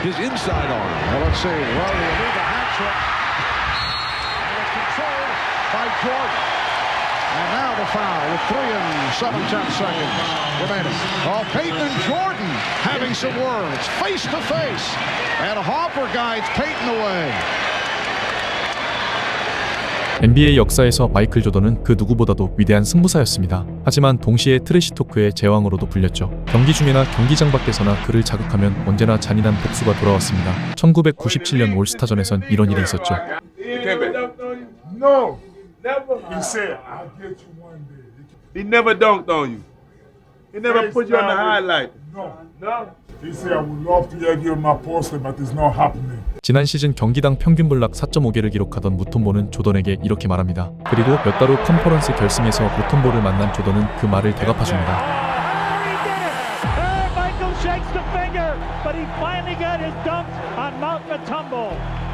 his inside arm. Well, let's see. Well, we need a hat trick. And it's controlled by Jordan. And now the foul with three and seven tenths seconds remaining. Oh, Peyton and Jordan having some words face to face. And Hopper guides Peyton away. NBA 역사에서 마이클 조던은 그 누구보다도 위대한 승부사였습니다. 하지만 동시에 트래시 토크의 제왕으로도 불렸죠. 경기 중이나 경기장 밖에서나 그를 자극하면 언제나 잔인한 복수가 돌아왔습니다. 1997년 올스타전에선 이런 일이 있었죠. No. Never. He said, I'll get you one day. He never dunked on you. He never put you on the highlight. No. No. He said, I would love to give you my poster, but it's not happening. 지난 시즌 경기당 평균 블락 4.5개를 기록하던 무톤보는 조던에게 이렇게 말합니다. 그리고 몇 달 후 컨퍼런스 결승에서 무톤보를 만난 조던은 그 말을 대갚아줍니다.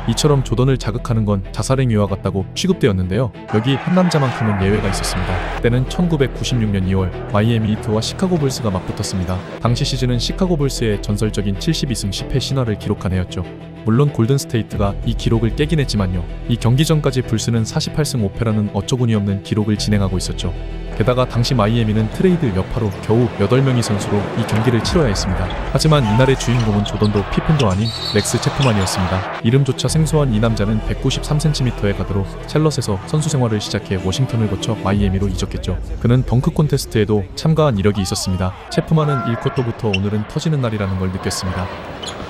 이처럼 조던을 자극하는 건 자살행위와 같다고 취급되었는데요. 여기 한 남자만큼은 예외가 있었습니다. 때는 1996년 2월 마이애미 히트와 시카고 불스가 맞붙었습니다. 당시 시즌은 시카고 불스의 전설적인 72승 10패 신화를 기록한 해였죠. 물론 골든 스테이트가 이 기록을 깨긴 했지만요. 이 경기 전까지 불스는 48승 5패라는 어처구니 없는 기록을 진행하고 있었죠. 게다가 당시 마이애미는 트레이드 여파로 겨우 8명의 선수로 이 경기를 치러야 했습니다. 하지만 이날의 주인공은 조던도 피펜도 아닌 렉스 체프만이었습니다. 이름조차 생소한 이 남자는 193cm의 가드로 첼럿에서 선수 생활을 시작해 워싱턴을 거쳐 마이애미로 이적했죠. 그는 덩크 콘테스트에도 참가한 이력이 있었습니다. 체프만은 1쿼터부터 오늘은 터지는 날이라는 걸 느꼈습니다.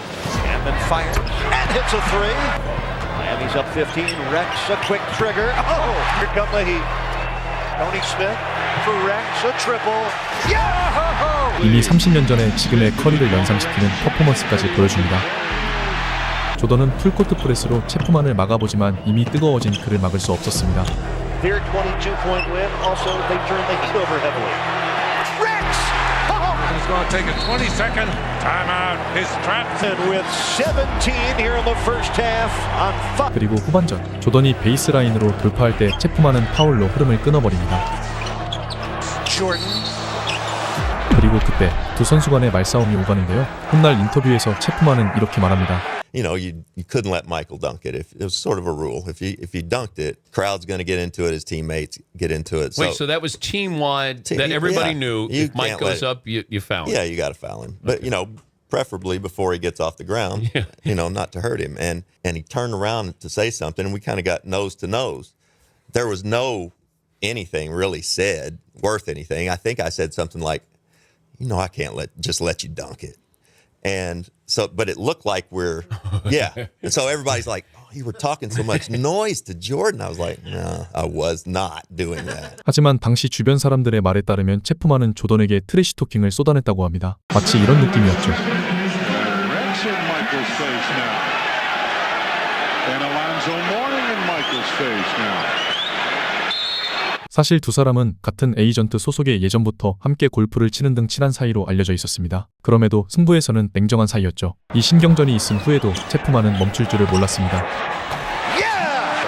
Hammond fires and hits a three. Miami's up 15. Rex a quick trigger. Oh, here come the Heat. Tony Smith for Rex a triple. Yeah! 이미 30년 전에 지금의 커리를 연상시키는 퍼포먼스까지 보여줍니다. 조던은 풀코트 프레스로 체프만을 막아보지만 이미 뜨거워진 그를 막을 수 없었습니다. Their 22 point win. Also, they turn the Heat over heavily. Oh! Going to take a 20 second timeout. His trap. And with 17 here in the first half on five. 그리고 후반전 조던이 베이스 라인으로 돌파할 때 체프만은 파울로 흐름을 끊어버립니다. Jordan. 그리고 그때 두 선수 간의 말싸움이 오가는데요. 훗날 인터뷰에서 체프만은 이렇게 말합니다. You know, you you couldn't let Michael dunk it. If it was sort of a rule, if he if he dunked it, crowd's going to get into it. His teammates get into it. Wait, so that was team wide Team- that everybody yeah. knew. If Mike goes up, you, you foul him. yeah, you got to foul him, but you know, preferably before he gets off the ground. Yeah. You know, not to hurt him. And and he turned around to say something, and we kind of got nose to nose. There was no anything really said worth anything. I think I said something like, you know, I can't let just let you dunk it And so, but it looked like we're, yeah. And so everybody's like, oh, you were talking so much noise to Jordan. I was like, no, I was not doing that. 하지만 당시 주변 사람들의 말에 따르면 체프만은 조던에게 트래시 토킹을 쏟아냈다고 합니다. 마치 이런 느낌이었죠. Rex in Michael's face now. And Alonzo Mourning in Michael's face now. 사실 두 사람은 같은 에이전트 소속의 예전부터 함께 골프를 치는 등 친한 사이로 알려져 있었습니다. 그럼에도 승부에서는 냉정한 사이였죠. 이 신경전이 있은 후에도 체프만은 멈출 줄을 몰랐습니다. Yeah!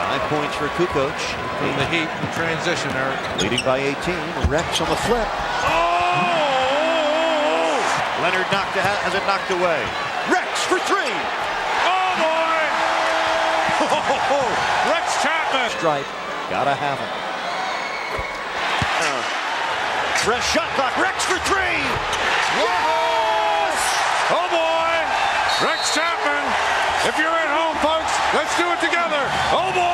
Five points for Kukoc. From the Heat in transition there. Leading by 18. Rex on the flip. Oh! Leonard knocked it, has it knocked away. Rex for three. Oh, boy! Rex Chapman. Stripe. Gotta have him. Fresh shot clock. Rex for three. Yes! Oh, boy! Rex Chapman. If you're at home, folks, let's do it together. Oh, boy!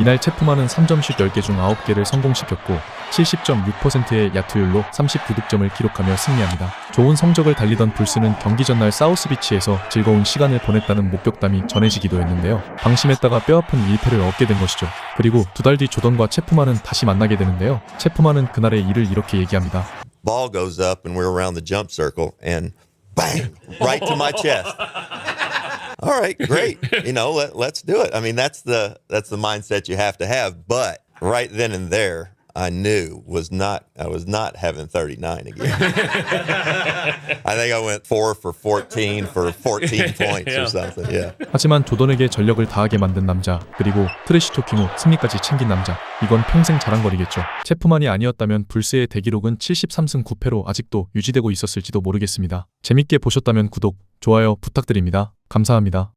이날 체프만은 3점슛 10개 중 9개를 성공시켰고 70.6%의 야투율로 39득점을 기록하며 승리합니다. 좋은 성적을 달리던 불스는 경기 전날 사우스비치에서 즐거운 시간을 보냈다는 목격담이 전해지기도 했는데요. 방심했다가 뼈아픈 1패를 얻게 된 것이죠. 그리고 두 달 뒤 조던과 체프만은 다시 만나게 되는데요. 체프만은 그날의 일을 이렇게 얘기합니다. Ball goes up, and we're around the jump circle, and bang, right to my chest. All right, great. You know, let, let's do it. I mean, that's the that's the mindset you have to have. But right then and there, I knew was not I was not having 39 again. I think I went four for 14 for 14 points Yeah. or something. Yeah. 하지만 조던에게 전력을 다하게 만든 남자, 그리고 트래시 토킹 후 승리까지 챙긴 남자. 이건 평생 자랑거리겠죠. 체프만이 아니었다면 불스의 대기록은 73승 9패로 아직도 유지되고 있었을지도 모르겠습니다. 재밌게 보셨다면 구독, 좋아요 부탁드립니다. 감사합니다.